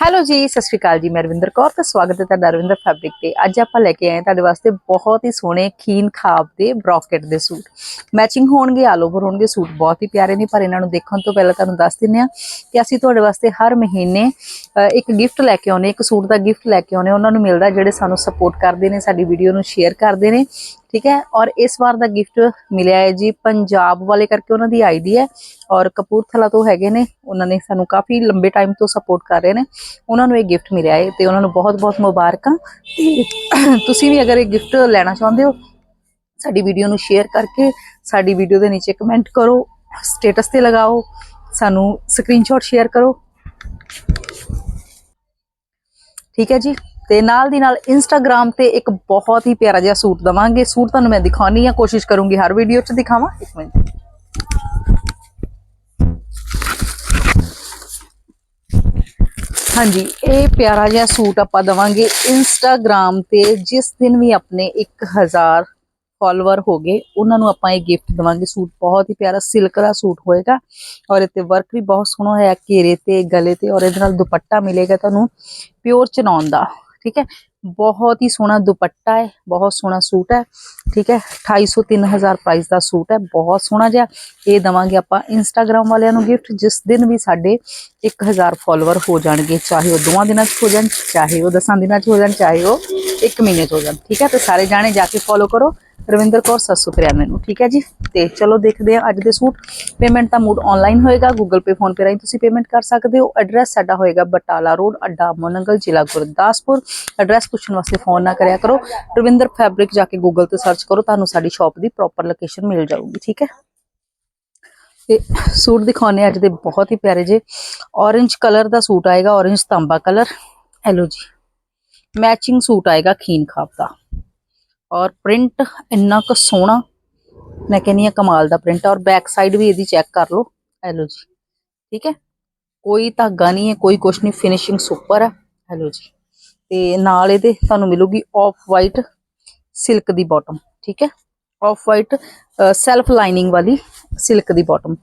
Hello ਜੀ, ਸਤਿ ਸ਼੍ਰੀ ਅਕਾਲ ਜੀ, ਮੈਂ ਰਵਿੰਦਰ ਕੌਰ ਤੇ ਸਵਾਗਤ ਹੈ ਤੁਹਾਡਾ ਰਵਿੰਦਰ ਫੈਬਰਿਕ ਤੇ। ਅੱਜ ਆਪਾਂ ਲੈ ਕੇ ਆਏ ਹਾਂ ਤੁਹਾਡੇ ਵਾਸਤੇ ਬਹੁਤ ਹੀ ਸੋਹਣੇ ਖੀਨ ਖਾਬ ਦੇ ਬ੍ਰੋਕਟ ਦੇ ਸੂਟ। ਮੈਚਿੰਗ ਹੋਣਗੇ ਆਲ ਓਵਰ ਹੋਣਗੇ, ਸੂਟ ਬਹੁਤ ਹੀ ਪਿਆਰੇ ਨੇ, ਪਰ ਇਹਨਾਂ ਨੂੰ ਦੇਖਣ ਤੋਂ ਪਹਿਲਾਂ ਤੁਹਾਨੂੰ ਦੱਸ ਦਿੰਨੇ ਆ ਕਿ ਅਸੀਂ ਤੁਹਾਡੇ ਵਾਸਤੇ ਹਰ ਮਹੀਨੇ ਇੱਕ ਗਿਫਟ ਲੈ ਕੇ ਆਉਨੇ ਇੱਕ ਸੂਟ ਦਾ ਗਿਫਟ ਲੈ ਕੇ ਆਉਨੇ ਉਹਨਾਂ ਨੂੰ ਮਿਲਦਾ, ਜਿਹੜੇ ਸਾਨੂੰ ਸਪੋਰਟ ਕਰਦੇ ਨੇ, ਸਾਡੀ ਵੀਡੀਓ ਨੂੰ ਸ਼ੇਅਰ ਕਰਦੇ ਨੇ। ਠੀਕ ਹੈ? ਔਰ ਇਸ ਵਾਰ ਦਾ ਗਿਫਟ ਮਿਲਿਆ ਹੈ ਜੀ, ਪੰਜਾਬ ਵਾਲੇ ਕਰਕੇ ਉਹਨਾਂ ਦੀ ਆਈਡੀ ਹੈ। ਔਰ ਕਪੂਰਥਲਾ ਤੋਂ ਹੈਗੇ ਨੇ, ਉਹਨਾਂ ਨੇ ਸਾਨੂੰ ਕਾਫੀ ਲੰਬੇ ਟਾਈਮ ਤੋਂ ਸਪੋਰਟ ਕਰ ਰਹੇ ਨੇ। ਉਹਨਾਂ ਨੂੰ ਇਹ ਗਿਫਟ ਮਿਲਿਆ ਹੈ ਤੇ ਉਹਨਾਂ ਨੂੰ ਬਹੁਤ-ਬਹੁਤ ਮੁਬਾਰਕਾਂ। ਤੇ ਤੁਸੀਂ ਵੀ ਅਗਰ ਇਹ ਗਿਫਟ ਲੈਣਾ ਚਾਹੁੰਦੇ ਹੋ, ਸਾਡੀ ਵੀਡੀਓ ਨੂੰ ਸ਼ੇਅਰ ਕਰਕੇ, ਸਾਡੀ ਵੀਡੀਓ ਦੇ ਨੀਚੇ ਕਮੈਂਟ ਕਰੋ ਸਟੇਟਸ ਤੇ ਲਗਾਓ, ਸਾਨੂੰ ਸਕਰੀਨਸ਼ਾਟ ਸ਼ੇਅਰ ਕਰੋ। ਠੀਕ ਹੈ ਜੀ? ਤੇ ਨਾਲ ਦੀ ਨਾਲ ਇੰਸਟਾਗ੍ਰam ਤੇ ਇੱਕ ਬਹੁਤ ਹੀ ਪਿਆਰਾ ਜਿਹਾ ਸੂਟ ਦਵਾਂਗੇ। ਸੂਟ ਤੁਹਾਨੂੰ ਮੈਂ ਦਿਖਾਉਣੀ ਆ, ਕੋਸ਼ਿਸ਼ ਕਰੂੰਗੀ ਹਰ ਵੀਡੀਓ 'ਚ ਦਿਖਾਵਾਂ। ਇੱਕ ਮਿੰਟ। ਹਾਂਜੀ, ਇਹ ਪਿਆਰਾ ਜਿਹਾ ਸੂਟ ਆਪਾਂ ਦਵਾਂਗੇ ਇੰਸਟਾਗ੍ਰam ਤੇ, ਜਿਸ ਦਿਨ ਵੀ ਆਪਣੇ 1000 ਫਾਲੋਅਰ ਹੋ ਗਏ, ਉਹਨਾਂ ਨੂੰ ਆਪਾਂ ਇਹ ਗਿਫਟ ਦਵਾਂਗੇ। ਸੂਟ ਬਹੁਤ ਹੀ ਪਿਆਰਾ ਸਿਲਕ ਦਾ ਸੂਟ ਹੋਏਗਾ ਔਰ ਇੱਥੇ ਵਰਕ ਵੀ ਬਹੁਤ ਸੋਹਣਾ ਹੋਇਆ, ਘੇਰੇ ਤੇ, ਗਲੇ ਤੇ ਔਰ ਇਹਦੇ ਨਾਲ ਦੁਪੱਟਾ ਮਿਲੇਗਾ ਤੁਹਾਨੂੰ ਪਿਓਰ ਚਨੌਨ ਦਾ। ਠੀਕ ਹੈ? ਬਹੁਤ ਹੀ ਸੋਹਣਾ ਦੁਪੱਟਾ ਹੈ, ਬਹੁਤ ਸੋਹਣਾ ਸੂਟ ਹੈ, ਠੀਕ ਹੈ 2800 3000 ਪ੍ਰਾਈਸ ਦਾ ਸੂਟ ਹੈ, ਬਹੁਤ ਸੋਹਣਾ ਜਿਹਾ। ਇਹ ਦਵਾਂਗੇ ਆਪਾਂ ਇੰਸਟਾਗ੍ਰam ਵਾਲਿਆਂ ਨੂੰ ਗਿਫਟ ਜਿਸ ਦਿਨ ਵੀ ਸਾਡੇ 1000 ਫਾਲੋਅਰ ਹੋ ਜਾਣਗੇ, ਚਾਹੇ ਉਹ ਦੋਵਾਂ ਦਿਨਾਂ 'ਚ ਹੋ ਜਾਣ, ਚਾਹੇ ਉਹ 10 ਦਿਨਾਂ 'ਚ ਹੋ ਜਾਣ, ਚਾਹੇ ਉਹ 1 ਮਹੀਨੇ 'ਚ ਹੋ ਜਾਣ, ਠੀਕ ਹੈ। ਤੇ ਸਾਰੇ ਜਾਣੇ ਜਾ ਕੇ ਫੋਲੋ ਕਰੋ। ਰਵਿੰਦਰ ਕੌਰ ਸੱਸੂ ਕਰਿਆਨੇ ਨੂੰ ਠੀਕ ਹੈ ਜੀ। ਤੇ ਚਲੋ ਦੇਖਦੇ ਹਾਂ ਅੱਜ ਦੇ ਸੂਟ। ਪੇਮੈਂਟ ਦਾ ਮੂਡ ਆਨਲਾਈਨ ਹੋਏਗਾ ਗੂਗਲ ਪੇ ਫੋਨ ਪੇ ਰਾਹੀਂ ਤੁਸੀਂ ਪੇਮੈਂਟ ਕਰ ਸਕਦੇ ਹੋ। ਐਡਰੈਸ ਸਾਡਾ ਹੋਏਗਾ ਬਟਾਲਾ ਰੋਡ, ਅੱਡਾ ਮੋਨੰਗਲ, ਜ਼ਿਲ੍ਹਾ ਗੁਰਦਾਸਪੁਰ। ਐਡਰੈਸ ਪੁੱਛਣ ਵਾਸਤੇ ਫੋਨ ਨਾ ਕਰਿਆ ਕਰੋ। ਰਵਿੰਦਰ ਫੈਬਰਿਕ ਜਾ ਕੇ ਗੂਗਲ ਤੇ ਸਰਚ ਕਰੋ, ਤੁਹਾਨੂੰ ਸਾਡੀ ਸ਼ਾਪ ਦੀ ਪ੍ਰੋਪਰ ਲੋਕੇਸ਼ਨ ਮਿਲ ਜਾਊਗੀ, ਠੀਕ ਹੈ? ਤੇ ਸੂਟ ਦਿਖਾਉਣੇ ਅੱਜ ਦੇ ਬਹੁਤ ਹੀ ਪਿਆਰੇ ਜੇ। Orange ਕਲਰ ਦਾ ਸੂਟ ਆਏਗਾ, orange ਤਾਂਬਾ ਕਲਰ ਹੈਲੋ ਜੀ ਮੈਚਿੰਗ ਸੂਟ ਆਏਗਾ ਖੀਨ ਖਾਬ ਦਾ। ਔਰ ਪ੍ਰਿੰਟ ਇੰਨਾ ਕੁ ਸੋਹਣਾ, ਮੈਂ ਕਹਿੰਨੀ ਆ ਕਮਾਲ ਦਾ ਪ੍ਰਿੰਟ ਔਰ ਬੈਕ ਸਾਈਡ ਵੀ ਇਹਦੀ ਚੈੱਕ ਕਰ ਲਓ ਹੈਲੋ ਜੀ, ਠੀਕ ਹੈ? ਕੋਈ ਧਾਗਾ ਨਹੀਂ ਹੈ, ਕੋਈ ਕੁਛ ਨਹੀਂ ਫਿਨਿਸ਼ਿੰਗ ਸੁਪਰ ਹੈ ਹੈਲੋ ਜੀ। ਤੇ ਨਾਲ ਇਹਦੇ ਤੁਹਾਨੂੰ ਮਿਲੂਗੀ ਆਫ ਵਾਈਟ ਸਿਲਕ ਦੀ ਬਾਟਮ ਠੀਕ ਹੈ? ਆਫ ਵਾਈਟ ਸੈਲਫ ਲਾਈਨਿੰਗ ਵਾਲੀ ਸਿਲਕ ਦੀ ਬਾਟਮ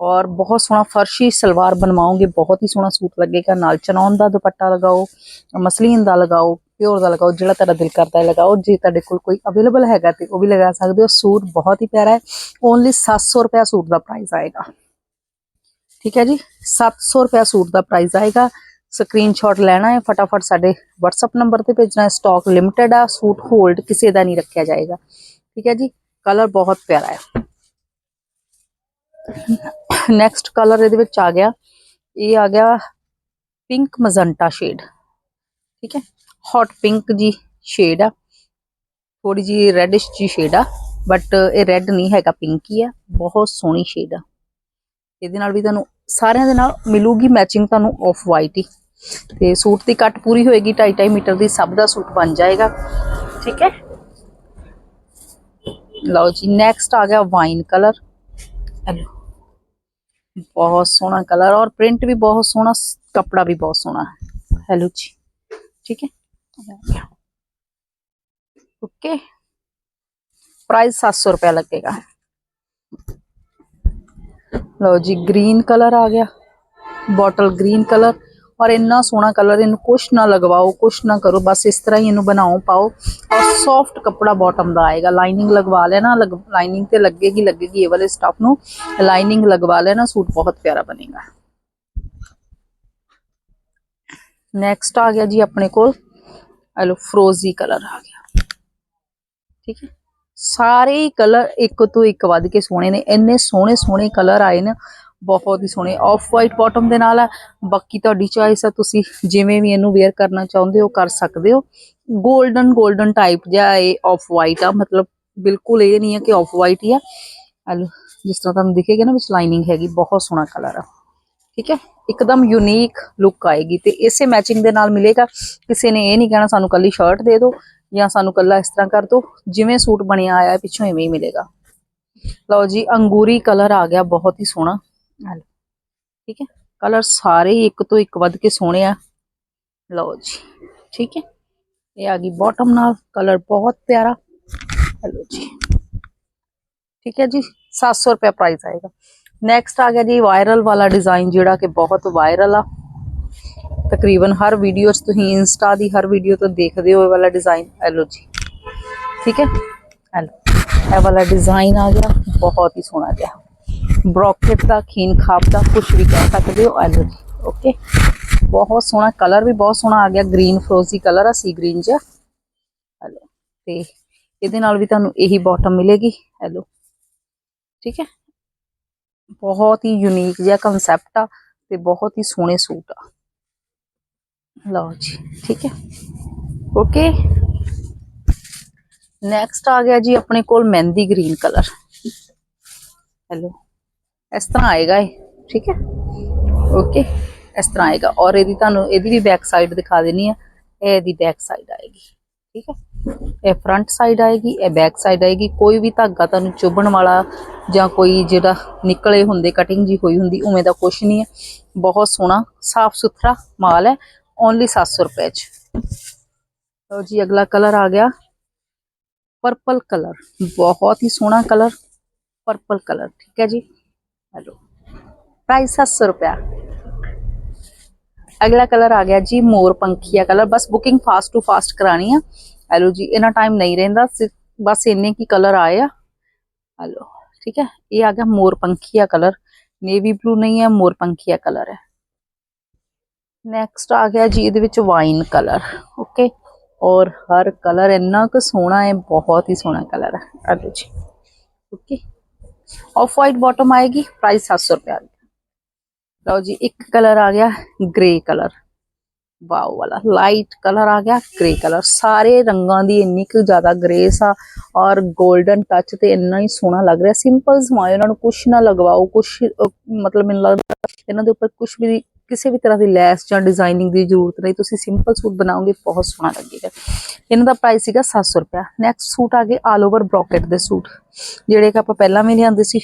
ਔਰ ਬਹੁਤ ਸੋਹਣਾ ਫਰਸ਼ੀ ਸਲਵਾਰ ਬਣਵਾਓਗੇ, ਬਹੁਤ ਹੀ ਸੋਹਣਾ ਸੂਟ ਲੱਗੇਗਾ। ਨਾਲ ਚਨੌਨ ਦਾ ਦੁਪੱਟਾ ਲਗਾਓ, ਮਸਲੀਨ ਦਾ ਲਗਾਓ, ਪਿਓਰ ਦਾ ਲਗਾਓ, ਜਿਹੜਾ ਤੁਹਾਡਾ ਦਿਲ ਕਰਦਾ ਹੈ ਲਗਾਓ। ਜੇ ਤੁਹਾਡੇ ਕੋਲ ਕੋਈ ਅਵੇਲੇਬਲ ਹੈਗਾ ਤੇ ਉਹ ਵੀ ਲਗਾ ਸਕਦੇ ਹੋ। ਸੂਟ ਬਹੁਤ ਹੀ ਪਿਆਰਾ ਹੈ। ਓਨਲੀ 700 ਰੁਪਏ ਸੂਟ ਦਾ ਪ੍ਰਾਈਸ ਆਏਗਾ। ਠੀਕ ਹੈ ਜੀ? 700 ਰੁਪਏ ਸੂਟ ਦਾ ਪ੍ਰਾਈਸ ਆਏਗਾ। ਸਕਰੀਨਸ਼ਾਟ ਲੈਣਾ ਹੈ, ਫਟਾਫਟ ਸਾਡੇ WhatsApp ਨੰਬਰ ਤੇ ਭੇਜਣਾ ਹੈ। ਸਟਾਕ ਲਿਮਟਿਡ ਆ, ਸੂਟ ਹੋਲਡ ਕਿਸੇ ਦਾ ਨਹੀਂ ਰੱਖਿਆ ਜਾਏਗਾ। ਠੀਕ ਹੈ ਜੀ? ਕਲਰ ਬਹੁਤ ਪਿਆਰਾ ਹੈ। ਨੈਕਸਟ ਕਲਰ ਇਹਦੇ ਵਿੱਚ ਆ ਗਿਆ। ਇਹ ਆ ਗਿਆ ਪਿੰਕ ਮਜ਼ੰਟਾ ਸ਼ੇਡ ਠੀਕ ਹੈ? ਹੌਟ ਪਿੰਕ ਜੀ ਸ਼ੇਡ ਆ। ਥੋੜੀ ਜੀ ਰੈਡਿਸ਼ ਜੀ ਸ਼ੇਡ ਆ। ਬਟ ਇਹ ਰੈੱਡ ਨਹੀਂ ਹੈਗਾ ਪਿੰਕ ਹੀ ਆ। ਬਹੁਤ ਸੋਹਣੀ ਸ਼ੇਡ ਆ। ਇਹਦੇ ਨਾਲ ਵੀ ਤੁਹਾਨੂੰ ਸਾਰਿਆਂ ਦੇ ਨਾਲ ਮਿਲੂਗੀ ਮੈਚਿੰਗ ਤੁਹਾਨੂੰ ਆਫ ਵਾਈਟ ਹੀ। ਤੇ ਸੂਟ ਦੀ ਕੱਟ ਪੂਰੀ ਹੋਏਗੀ 2.5 ਮੀਟਰ ਦੀ, ਸਭ ਦਾ ਸੂਟ ਬਣ ਜਾਏਗਾ। ਠੀਕ ਹੈ? ਲਓ ਜੀ ਨੈਕਸਟ ਆ ਗਿਆ ਵਾਈਨ ਕਲਰ ਬਹੁਤ ਸੋਹਣਾ ਕਲਰ ਔਰ ਪ੍ਰਿੰਟ ਵੀ ਬਹੁਤ ਸੋਹਣਾ, ਕਪੜਾ ਵੀ ਬਹੁਤ ਸੋਹਣਾ ਹੈ। ਹੈਲੋ ਜੀ, ਠੀਕ ਹੈ? ਓਕੇ ਪ੍ਰਾਈਸ 700 ਰੁਪਏ ਲੱਗੇਗਾ। ਲਓ ਜੀ ਗ੍ਰੀਨ ਕਲਰ ਆ ਗਿਆ। ਬੋਟਲ ਗ੍ਰੀਨ ਕਲਰ ਔਰ ਇੰਨਾ ਸੋਹਣਾ ਕਲਰ ਇਹਨੂੰ ਕੁਛ ਨਾ ਲਗਵਾਓ, ਕੁਛ ਨਾ ਕਰੋ, ਬਸ ਇਸ ਤਰ੍ਹਾਂ ਹੀ ਇਹਨੂੰ ਬਣਾਓ, ਪਾਓ। ਔਰ ਸੌਫਟ ਕੱਪੜਾ ਬਾਟਮ ਦਾ ਆਏਗਾ। ਲਾਈਨਿੰਗ ਲਗਵਾ ਲੈਣਾ ਲਾਈਨਿੰਗ ਤੇ ਲੱਗੇਗੀ ਲੱਗੇਗੀ ਇਹ ਵਾਲੇ ਸਟਫ ਨੂੰ। ਲਾਈਨਿੰਗ ਲਗਵਾ ਲੈਣਾ, ਸੂਟ ਬਹੁਤ ਪਿਆਰਾ ਬਣੇਗਾ। ਨੈਕਸਟ ਆ ਗਿਆ ਜੀ ਆਪਣੇ ਕੋਲ। ਆ ਲੋ ਫਰੋਜ਼ੀ ਕਲਰ ਆ ਗਿਆ। ਠੀਕ ਹੈ? ਸਾਰੇ ਕਲਰ ਇੱਕ ਤੋਂ ਇੱਕ ਵੱਧ ਕੇ ਸੋਹਣੇ ਨੇ। ਇੰਨੇ ਸੋਹਣੇ ਸੋਹਣੇ ਕਲਰ ਆਏ ਨੇ। ਬਹੁਤ ਹੀ ਸੋਹਣੇ ਆਫ ਵਾਈਟ ਬਾਟਮ ਦੇ ਨਾਲ ਹੈ ਬਾਕੀ ਤੁਹਾਡੀ ਚੋਇਸ ਆ, ਤੁਸੀਂ ਜਿਵੇਂ ਵੀ ਇਹਨੂੰ ਵੇਅਰ ਕਰਨਾ ਚਾਹੁੰਦੇ ਹੋ, ਕਰ ਸਕਦੇ ਹੋ। 골ਡਨ 골ਡਨ ਟਾਈਪ ਜਿਹਾ ਇਹ ਆਫ ਵਾਈਟ ਆ। ਮਤਲਬ ਬਿਲਕੁਲ ਇਹ ਨਹੀਂ ਹੈ ਕਿ ਆਫ ਵਾਈਟ ਹੀ ਆ। ਆ ਜਿਸ ਤਰ੍ਹਾਂ ਤੁਹਾਨੂੰ ਦਿਖੇਗਾ ਨਾ ਵਿੱਚ ਲਾਈਨਿੰਗ ਹੈਗੀ, ਬਹੁਤ ਸੋਹਣਾ ਕਲਰ ਆ। ਠੀਕ ਹੈ? ਇੱਕਦਮ ਯੂਨੀਕ ਲੁੱਕ ਆਏਗੀ ਤੇ ਇਸੇ ਮੈਚਿੰਗ ਦੇ ਨਾਲ ਮਿਲੇਗਾ। ਕਿਸੇ ਨੇ ਇਹ ਨਹੀਂ ਕਹਿਣਾ, ਸਾਨੂੰ ਕੱਲੀ ਸ਼ਰਟ ਦੇ ਦਿਓ ਜਾਂ ਸਾਨੂੰ ਕੱਲਾ ਇਸ ਤਰ੍ਹਾਂ ਕਰ ਦਿਓ। ਜਿਵੇਂ ਸੂਟ ਬਣਿਆ ਆਇਆ, ਪਿੱਛੋਂ ਇਵੇਂ ਹੀ ਮਿਲੇਗਾ। ਲਓ ਜੀ, ਅੰਗੂਰੀ ਕਲਰ ਆ ਗਿਆ, ਬਹੁਤ ਹੀ ਸੋਹਣਾ। ਲਓ ਠੀਕ ਹੈ ਕਲਰ ਸਾਰੇ ਹੀ ਇੱਕ ਤੋਂ ਇੱਕ ਵੱਧ ਕੇ ਸੋਹਣੇ ਆ ਲਓ ਜੀ ਠੀਕ ਹੈ ਇਹ ਆ ਗਈ ਬਾਟਮ ਨਾਲ ਕਲਰ ਬਹੁਤ ਪਿਆਰਾ ਹੈਲੋ ਜੀ ਠੀਕ ਹੈ ਜੀ 700 ਰੁਪਏ ਪ੍ਰਾਈਸ ਆਏਗਾ ਨੈਕਸਟ ਆ ਗਿਆ ਜੀ ਵਾਇਰਲ ਵਾਲਾ ਡਿਜ਼ਾਈਨ ਜਿਹੜਾ ਕਿ ਬਹੁਤ ਵਾਇਰਲ ਆ ਤਕਰੀਬਨ ਹਰ ਵੀਡੀਓ 'ਚ ਤੁਸੀਂ ਇੰਸਟਾ ਦੀ ਹਰ ਵੀਡੀਓ ਤੋਂ ਦੇਖਦੇ ਹੋ ਇਹ ਵਾਲਾ ਡਿਜ਼ਾਈਨ ਇਹ ਲਓ ਜੀ ਠੀਕ ਹੈ ਇਹ ਲਓ ਇਹ ਵਾਲਾ ਡਿਜ਼ਾਈਨ ਆ ਗਿਆ ਬਹੁਤ ਹੀ ਸੋਹਣਾ ਜਿਹਾ ਬ੍ਰੋਕੇਟ ਦਾ, ਖੀਨ ਖਾਬ ਦਾ ਕੁਝ ਵੀ ਕਹਿ ਸਕਦੇ ਹੋ ਇਹ ਜੀ ਓਕੇ ਬਹੁਤ ਸੋਹਣਾ ਕਲਰ ਵੀ ਬਹੁਤ ਸੋਹਣਾ ਆ ਗਿਆ ਗ੍ਰੀਨ ਫਰੋਜ਼ੀ ਕਲਰ ਆ ਸੀ ਗ੍ਰੀਨ ਜਿਹਾ। ਹੈਲੋ ਲਓ ਤੇ ਇਹਦੇ ਨਾਲ ਵੀ ਤੁਹਾਨੂੰ ਇਹੀ ਬਾਟਮ ਮਿਲੇਗੀ ਹੈਲੋ ਠੀਕ ਹੈ? ਬਹੁਤ ਹੀ ਯੂਨੀਕ ਜਿਹਾ ਕਨਸੈਪਟ ਆ ਤੇ ਬਹੁਤ ਹੀ ਸੋਹਣੇ ਸੂਟ ਆ। ਲਓ ਜੀ, ਠੀਕ ਹੈ? ਓਕੇ ਨੈਕਸਟ ਆ ਗਿਆ ਜੀ ਆਪਣੇ ਕੋਲ ਮਹਿੰਦੀ ਗ੍ਰੀਨ ਕਲਰ ਹੈਲੋ ਇਸ ਤਰ੍ਹਾਂ ਆਏਗਾ ਇਹ, ਠੀਕ ਹੈ? ਓਕੇ ਇਸ ਤਰ੍ਹਾਂ ਆਏਗਾ। ਔਰ ਇਹਦੀ ਤੁਹਾਨੂੰ, ਇਹਦੀ ਵੀ ਬੈਕ ਸਾਈਡ ਦਿਖਾ ਦੇਣੀ ਹੈ ਇਹ ਇਹਦੀ ਬੈਕ ਸਾਈਡ ਆਏਗੀ, ਠੀਕ ਹੈ? ਇਹ ਫਰੰਟ ਸਾਈਡ ਆਏਗੀ, ਇਹ ਬੈਕ ਸਾਈਡ ਆਏਗੀ। ਕੋਈ ਵੀ ਧਾਗਾ ਤੁਹਾਨੂੰ ਚੁਭਣ ਵਾਲਾ ਜਾਂ ਕੋਈ ਜਿਹੜਾ ਨਿਕਲੇ ਹੁੰਦੇ ਕਟਿੰਗ ਜੀ ਹੋਈ ਹੁੰਦੀ, ਉਵੇਂ ਦਾ ਕੁਝ ਨਹੀਂ ਹੈ। ਬਹੁਤ ਸੋਹਣਾ ਸਾਫ਼ ਸੁਥਰਾ ਮਾਲ ਹੈ। ਓਨਲੀ 700 ਰੁਪਏ ਚ। ਲਓ ਜੀ, ਅਗਲਾ ਕਲਰ ਆ ਗਿਆ। ਪਰਪਲ ਕਲਰ ਬਹੁਤ ਹੀ ਸੋਹਣਾ ਕਲਰ ਪਰਪਲ ਕਲਰ ਠੀਕ ਹੈ ਜੀ? ਹੈਲੋ ਪ੍ਰਾਈਸ 700 ਰੁਪਏ ਅਗਲਾ ਕਲਰ ਆ ਗਿਆ ਜੀ ਮੋਰ ਪੰਖੀਆ ਕਲਰ ਬਸ ਬੁਕਿੰਗ ਫਾਸਟ ਟੂ ਫਾਸਟ ਕਰਾਣੀ ਆ ਹੈਲੋ ਜੀ ਇਹਨਾਂ ਟਾਈਮ ਨਹੀਂ ਰਹਿੰਦਾ ਸਿ- ਬਸ ਇੰਨੇ ਕੀ ਕਲਰ ਆਏ ਆ ਹੈਲੋ ਠੀਕ ਹੈ ਇਹ ਆ ਗਿਆ ਮੋਰ ਪੰਖੀਆ ਕਲਰ ਨੇਵੀ ਬਲੂ ਨਹੀਂ ਹੈ ਮੋਰ ਪੰਖੀਆ ਕਲਰ ਹੈ ਨੈਕਸਟ ਆ ਗਿਆ ਜੀ ਇਹਦੇ ਵਿੱਚ ਵਾਈਨ ਕਲਰ ਓਕੇ ਔਰ ਹਰ ਕਲਰ ਇੰਨਾ ਕੁ ਸੋਹਣਾ ਹੈ ਬਹੁਤ ਹੀ ਸੋਹਣਾ ਕਲਰ ਹੈ ਆ ਲਓ ਜੀ ਓਕੇ ਆਫ ਵਾਈਟ ਬਾਟਮ ਆਏਗੀ ਪ੍ਰਾਈਸ 700 ਰੁਪਏ ਆ ਲਓ ਜੀ, ਇੱਕ ਕਲਰ ਆ ਗਿਆ ਗ੍ਰੇ ਕਲਰ ਵਾਓ ਵਾਲਾ ਲਾਈਟ ਕਲਰ ਆ ਗਿਆ ਗ੍ਰੇ ਕਲਰ ਸਾਰੇ ਰੰਗਾਂ ਦੀ ਇੰਨੀ ਕੁ ਜ਼ਿਆਦਾ ਗ੍ਰੇਸ ਆ ਔਰ 골ਡਨ ਟੱਚ ਤੇ ਇੰਨਾ ਹੀ ਸੋਹਣਾ ਲੱਗ ਰਿਹਾ। ਸਿੰਪਲ ਸਮਾਏ ਇਹਨਾਂ ਨੂੰ ਕੁਛ ਨਾ ਲਗਵਾਓ, ਕੁਛ ਮਤਲਬ ਮੈਨੂੰ ਲੱਗਦਾ ਇਹਨਾਂ ਦੇ ਉੱਪਰ ਕੁਛ ਵੀ ਕਿਸੇ ਵੀ ਤਰ੍ਹਾਂ ਦੀ ਲੈਸ ਜਾਂ ਡਿਜ਼ਾਈਨਿੰਗ ਦੀ ਜ਼ਰੂਰਤ ਨਹੀਂ। ਤੁਸੀਂ ਸਿੰਪਲ ਸੂਟ ਬਣਾਓਗੇ, ਬਹੁਤ ਸੋਹਣਾ ਲੱਗੇਗਾ। ਇਹਨਾਂ ਦਾ ਪ੍ਰਾਈਸ ਸੀਗਾ 700 ਰੁਪਏ ਨੈਕਸਟ ਸੂਟ ਆ ਗਏ ਆਲ ਓਵਰ ਬ੍ਰੋਕਟ ਦੇ ਸੂਟ। ਜਿਹੜੇ ਕਿ ਆਪਾਂ ਪਹਿਲਾਂ ਵੀ ਲਿਆਂਦੇ ਸੀ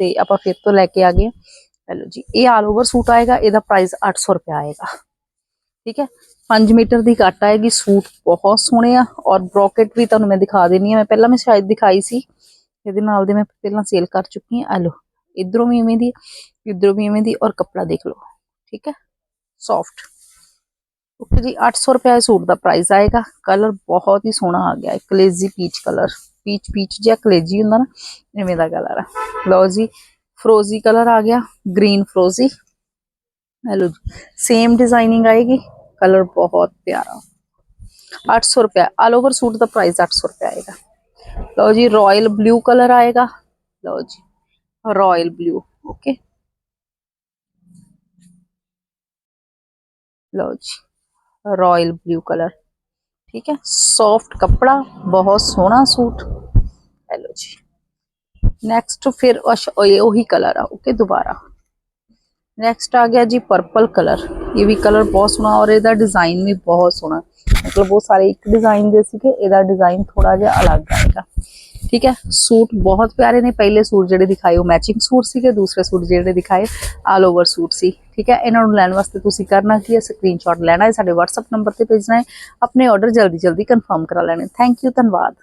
ਤੇ ਆਪਾਂ ਫਿਰ ਤੋਂ ਲੈ ਕੇ ਆ ਗਏ। ਹੈਲੋ ਜੀ, ਇਹ ਆਲ ਓਵਰ ਸੂਟ ਆਏਗਾ, ਇਹਦਾ ਪ੍ਰਾਈਸ 800 ਰੁਪਏ ਆਏਗਾ। ਠੀਕ ਹੈ? 5 ਮੀਟਰ ਦੀ ਕੱਟ ਆਏਗੀ, ਸੂਟ ਬਹੁਤ ਸੋਹਣੇ ਆ ਔਰ ਬ੍ਰੋਕਟ ਵੀ ਤੁਹਾਨੂੰ ਮੈਂ ਦਿਖਾ ਦੇਣੀ ਆ। ਮੈਂ ਪਹਿਲਾਂ ਮੈਂ ਸ਼ਾਇਦ ਦਿਖਾਈ ਸੀ, ਇਹਦੇ ਨਾਲ ਦੇ ਮੈਂ ਪਹਿਲਾਂ ਸੇਲ ਕਰ ਚੁੱਕੀ ਆ ਲੋ ਇਧਰੋਂ ਵੀ ਇਵੇਂ ਦੀ ਇਧਰੋਂ ਵੀ ਇਵੇਂ ਦੀ ਔਰ ਕੱਪੜਾ ਦੇਖ ਲਓ। ਠੀਕ ਹੈ? ਸੌਫਟ ਓਕੇ ਜੀ 800 ਰੁਪਏ ਸੂਟ ਦਾ ਪ੍ਰਾਈਸ ਆਏਗਾ ਕਲਰ ਬਹੁਤ ਹੀ ਸੋਹਣਾ ਆ ਗਿਆ ਹੈ ਕਲੇਜੀ ਪੀਚ ਕਲਰ ਪੀਚ ਪੀਚ ਜਿਹਾ ਕਲੇਜੀ ਹੁੰਦਾ ਨਾ, ਇਵੇਂ ਦਾ ਕਲਰ ਆ। ਲਓ ਜੀ ਫਰੋਜ਼ੀ ਕਲਰ ਆ ਗਿਆ। ਗ੍ਰੀਨ ਫਰੋਜ਼ੀ ਹੈਲੋ ਸੇਮ ਡਿਜ਼ਾਈਨਿੰਗ ਆਏਗੀ। ਕਲਰ ਬਹੁਤ ਪਿਆਰਾ। 800 ਰੁਪਏ ਆਲ ਓਵਰ ਸੂਟ ਦਾ ਪ੍ਰਾਈਸ 800 ਰੁਪਏ ਆਏਗਾ। ਲਓ ਜੀ ਰਾਇਲ ਬਲੂ ਕਲਰ ਆਏਗਾ। ਲਓ ਜੀ ਰਾਇਲ ਬਲੂ ਓਕੇ ਲਓ ਜੀ। ਰਾਇਲ ਬਲੂ ਕਲਰ ਠੀਕ ਹੈ ਸੌਫਟ ਕਪੜਾ ਬਹੁਤ ਸੋਹਣਾ ਸੂਟ ਹੈਲੋ ਜੀ ਨੈਕਸਟ ਫਿਰ ਅਸ਼- ਇਹ ਉਹੀ ਕਲਰ ਆ ਓਕੇ ਦੁਬਾਰਾ ਨੈਕਸਟ ਆ ਗਿਆ ਜੀ ਪਰਪਲ ਕਲਰ ਇਹ ਵੀ ਕਲਰ ਬਹੁਤ ਸੋਹਣਾ ਔਰ ਇਹਦਾ ਡਿਜ਼ਾਈਨ ਵੀ ਬਹੁਤ ਸੋਹਣਾ ਮਤਲਬ ਉਹ ਸਾਰੇ ਇੱਕ ਡਿਜ਼ਾਈਨ ਦੇ ਸੀਗੇ ਇਹਦਾ ਡਿਜ਼ਾਈਨ ਥੋੜਾ ਜਿਹਾ ਅਲੱਗ ਆਏਗਾ ਠੀਕ ਹੈ? ਸੂਟ ਬਹੁਤ ਪਿਆਰੇ ਨੇ। ਪਹਿਲੇ ਸੂਟ ਜਿਹੜੇ ਦਿਖਾਏ, ਉਹ ਮੈਚਿੰਗ ਸੂਟ ਸੀਗੇ। ਦੂਸਰੇ ਸੂਟ ਜਿਹੜੇ ਦਿਖਾਏ ਆਲ ਓਵਰ ਸੂਟ ਸੀ। ਠੀਕ ਹੈ? ਇਹਨਾਂ ਨੂੰ ਲੈਣ ਵਾਸਤੇ ਤੁਸੀਂ ਕਰਨਾ ਕੀ ਹੈ? ਸਕਰੀਨਸ਼ਾਟ ਲੈਣਾ ਹੈ। ਸਾਡੇ WhatsApp ਨੰਬਰ ਤੇ ਭੇਜਣਾ ਹੈ। ਆਪਣੇ ਆਰਡਰ ਜਲਦੀ ਜਲਦੀ ਕਨਫਰਮ ਕਰਾ ਲੈਣੇ। ਥੈਂਕ ਯੂ ਧੰਨਵਾਦ।